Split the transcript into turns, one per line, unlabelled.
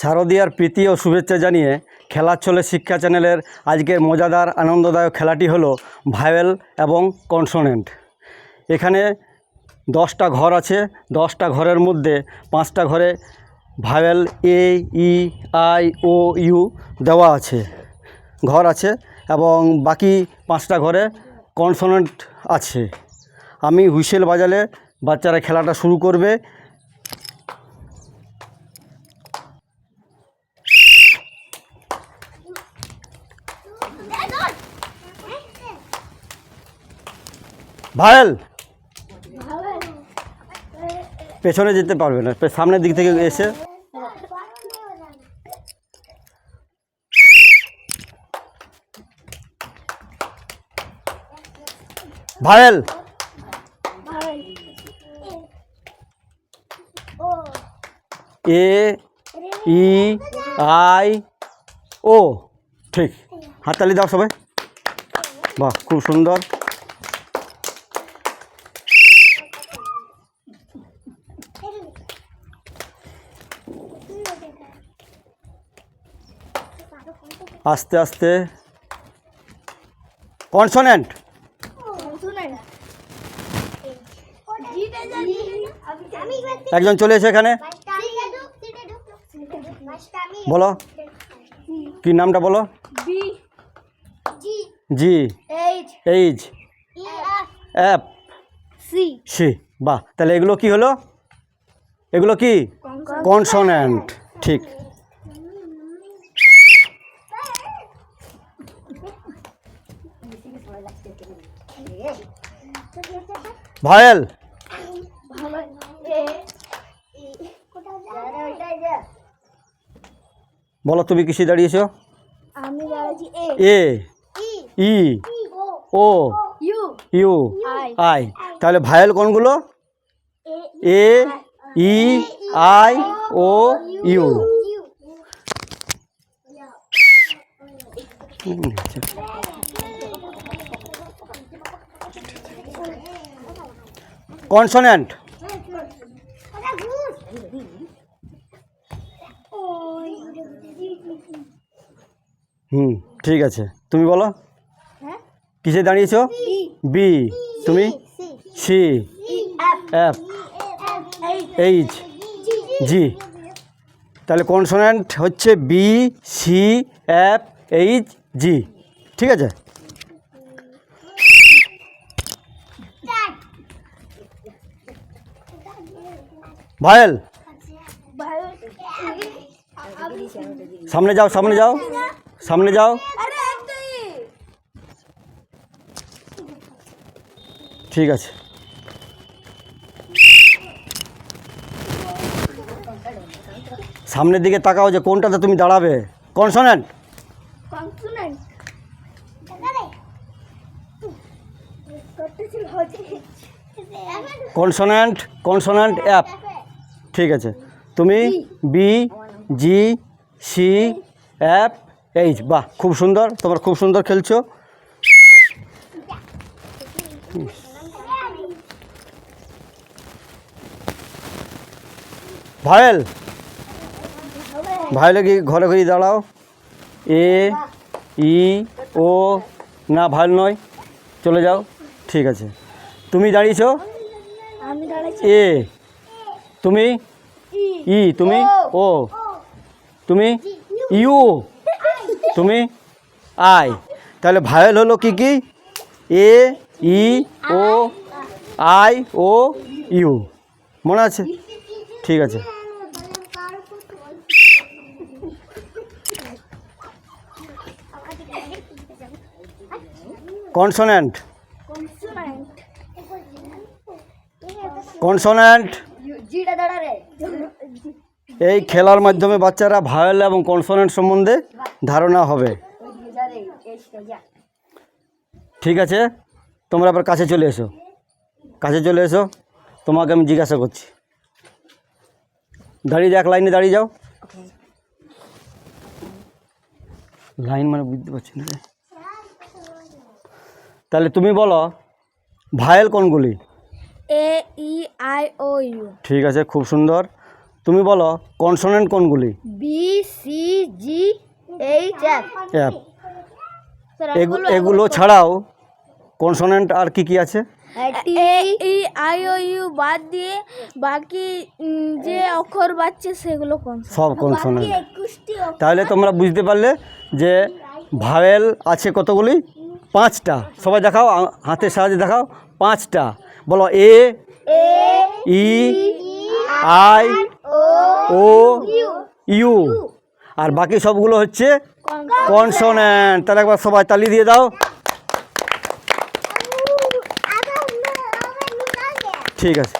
শারদীয়ার প্রীতি ও শুভেচ্ছা জানিয়ে খেলার ছলে শিক্ষা চ্যানেলের আজকের মজাদার আনন্দদায়ক খেলাটি হলো ভায়েল এবং কনসোনেন্ট। এখানে দশটা ঘর আছে, দশটা ঘরের মধ্যে পাঁচটা ঘরে vowel A, E, I, O, U দেওয়া আছে, ঘর আছে এবং বাকি পাঁচটা ঘরে কনসোনেন্ট আছে। আমি হুইসেল বাজালে বাচ্চারা খেলাটা শুরু করবে। ভায়েল! পেছনে যেতে পারবে না। সামনের দিক থেকে এসে। ভায়েল। এ ই আই ও ঠিক। হাততালি দাও সবাই। বাহ খুব সুন্দর। আস্তে আস্তে। কনসোনেন্ট। একজন চলে এসে এখানে। বলো। কি নামটা বলো? জি। এইচ। F C. বাহ। তাহলে এগুলো কি হলো? এগুলো কি? কনসোনেন্ট। ঠিক। ভায়েল। বলো তুমি কিসে দাঁড়িয়েছো?
আমি দাঁড়াচ্ছি A.
E. O.
U. I.
তাহলে ভায়েল কোনগুলো? A. E I O U consonant. হুম ঠিক আছে। তুমি বলো। কিসে দাঁড়িয়েছো? বি। তুমি? সি। এফ এইচ জি তাহলে কনসোনেন্ট হচ্ছে B C F H G ঠিক আছে? ভায়েল। সামনে যাও সামনে যাও। সামনে যাও। ঠিক আছে। সামনের দিকে তাকাও যে কোনটাতে তুমি দাঁড়াবে। কনসোনেন্ট।
কনসোনেন্ট?
কনসোনেন্ট অ্যাপ। ঠিক আছে। তুমি B. G C F H বাহ খুব সুন্দর। তোমার খুব সুন্দর খেলছো। ভায়েল ভায়েলে কি ঘরে ঘরে দাঁড়াও। এ ই ও না ভাইল নয়। চলে যাও। ঠিক আছে। তুমি দাঁড়িয়েছো? এ তুমি? ই তুমি? ও। তুমি? ইউ। তুমি? আই তাহলে ভায়েল হলো কি কি? A E O I O U. মনে আছে? ঠিক আছে। কনসোনেন্ট।
কনসোনেন্ট।
এই খেলার মাধ্যমে বাচ্চারা ভায়োল এবং কনসোনেন্ট সম্বন্ধে ধারণা হবে। ঠিক আছে? তোমরা আবার কাছে চলে এসো। কাছে চলে এসো। তোমাকে আমি জিজ্ঞাসা করছি। দাঁড়িয়ে যাও এক লাইনে দাঁড়িয়ে যাও। লাইন মানে বুঝতে পারছি না। তাহলে তুমি বলো ভায়েল কোনগুলি?
A E I O U.
ঠিক আছে খুব সুন্দর। তুমি বলো কনসোনেন্ট কোনগুলি?
B C G H F.
App এগুলো ছাড়াও কনসোনেন্ট আর কি কি আছে?
ই আই ও ইউ বাদ দিয়ে বাকি যে অক্ষর বাচ্চে সেগুলো
সব কনসোনেন্ট। তাহলে তোমরা বুঝতে পারলে যে ভাওয়েল আছে কতগুলি? পাঁচটা সবাই দেখাও হাতের সাহায্যে দেখাও পাঁচটা বলো এ ই আই ও ইউ আর বাকি সবগুলো হচ্ছে কনসোনেন্ট তাহলে একবার সবাই তালি দিয়ে দাও ঠিক আছে